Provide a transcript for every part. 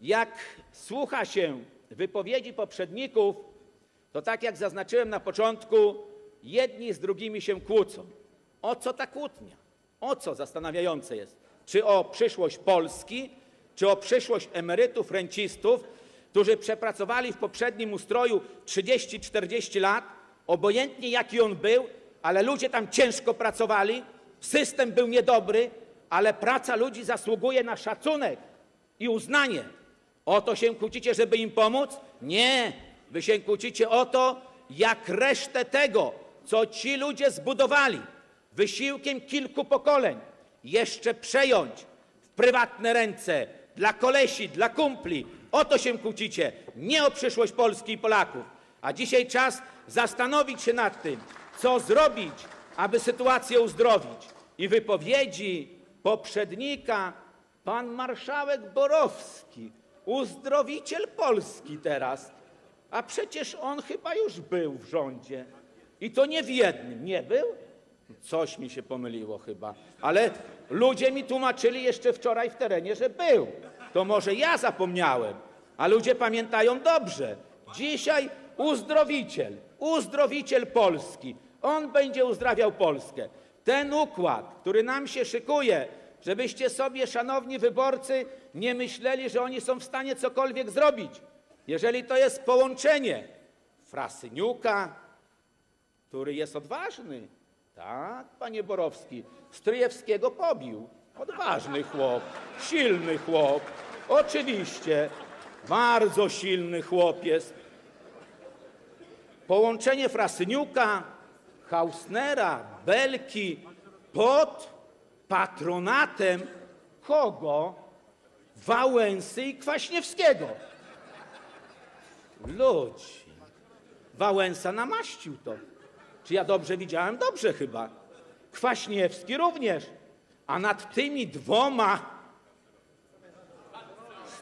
jak słucha się wypowiedzi poprzedników, to tak jak zaznaczyłem na początku, jedni z drugimi się kłócą. O co ta kłótnia? O co zastanawiające jest? Czy o przyszłość Polski, czy o przyszłość emerytów, rencistów, którzy przepracowali w poprzednim ustroju 30-40 lat, obojętnie jaki on był, ale ludzie tam ciężko pracowali, system był niedobry, ale praca ludzi zasługuje na szacunek i uznanie. O to się kłócicie, żeby im pomóc? Nie. Wy się kłócicie o to, jak resztę tego, co ci ludzie zbudowali wysiłkiem kilku pokoleń, jeszcze przejąć w prywatne ręce dla kolesi, dla kumpli. O to się kłócicie, nie o przyszłość Polski i Polaków. A dzisiaj czas zastanowić się nad tym, co zrobić, aby sytuację uzdrowić. I wypowiedzi poprzednika, pan marszałek Borowski, uzdrowiciel Polski teraz, a przecież on chyba już był w rządzie. I to nie w jednym, nie był? Coś mi się pomyliło chyba. Ale ludzie mi tłumaczyli jeszcze wczoraj w terenie, że był. To może ja zapomniałem, a ludzie pamiętają dobrze. Dzisiaj uzdrowiciel, uzdrowiciel Polski. On będzie uzdrawiał Polskę. Ten układ, który nam się szykuje, żebyście sobie, szanowni wyborcy, nie myśleli, że oni są w stanie cokolwiek zrobić. Jeżeli to jest połączenie Frasyniuka, który jest odważny. Tak, panie Borowski, Stryjewskiego pobił. Odważny chłop, silny chłop. Oczywiście, bardzo silny chłop jest. Połączenie Frasyniuka, Hausnera, Belki pod patronatem kogo? Wałęsy i Kwaśniewskiego. Ludzi. Wałęsa namaścił to. Czy ja dobrze widziałem? Dobrze chyba. Kwaśniewski również. A nad tymi dwoma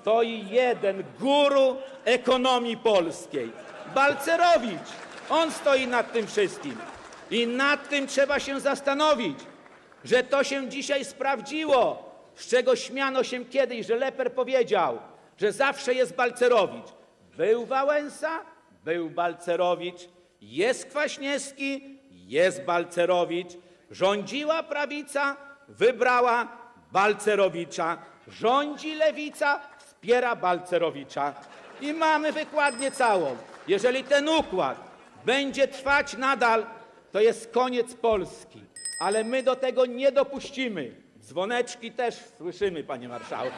stoi jeden guru ekonomii polskiej. Balcerowicz. On stoi nad tym wszystkim. I nad tym trzeba się zastanowić, że to się dzisiaj sprawdziło, z czego śmiano się kiedyś, że Leper powiedział, że zawsze jest Balcerowicz. Był Wałęsa, był Balcerowicz, jest Kwaśniewski, jest Balcerowicz. Rządziła prawica, wybrała Balcerowicza. Rządzi lewica, wspiera Balcerowicza. I mamy wykładnię całą. Jeżeli ten układ będzie trwać nadal, to jest koniec Polski. Ale my do tego nie dopuścimy. Dzwoneczki też słyszymy, panie marszałku.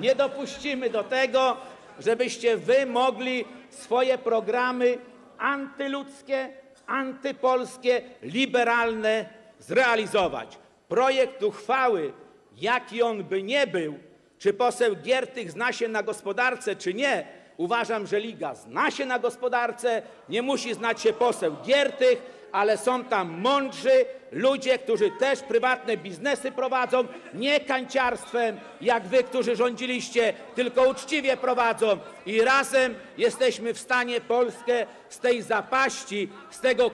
Nie dopuścimy do tego, żebyście wy mogli swoje programy antyludzkie, antypolskie, liberalne zrealizować. Projekt uchwały, jaki on by nie był, czy poseł Giertych zna się na gospodarce, czy nie, uważam, że Liga zna się na gospodarce, nie musi znać się poseł Giertych, ale są tam mądrzy ludzie, którzy też prywatne biznesy prowadzą, nie kanciarstwem, jak wy, którzy rządziliście, tylko uczciwie prowadzą. I razem jesteśmy w stanie Polskę z tej zapaści, z tego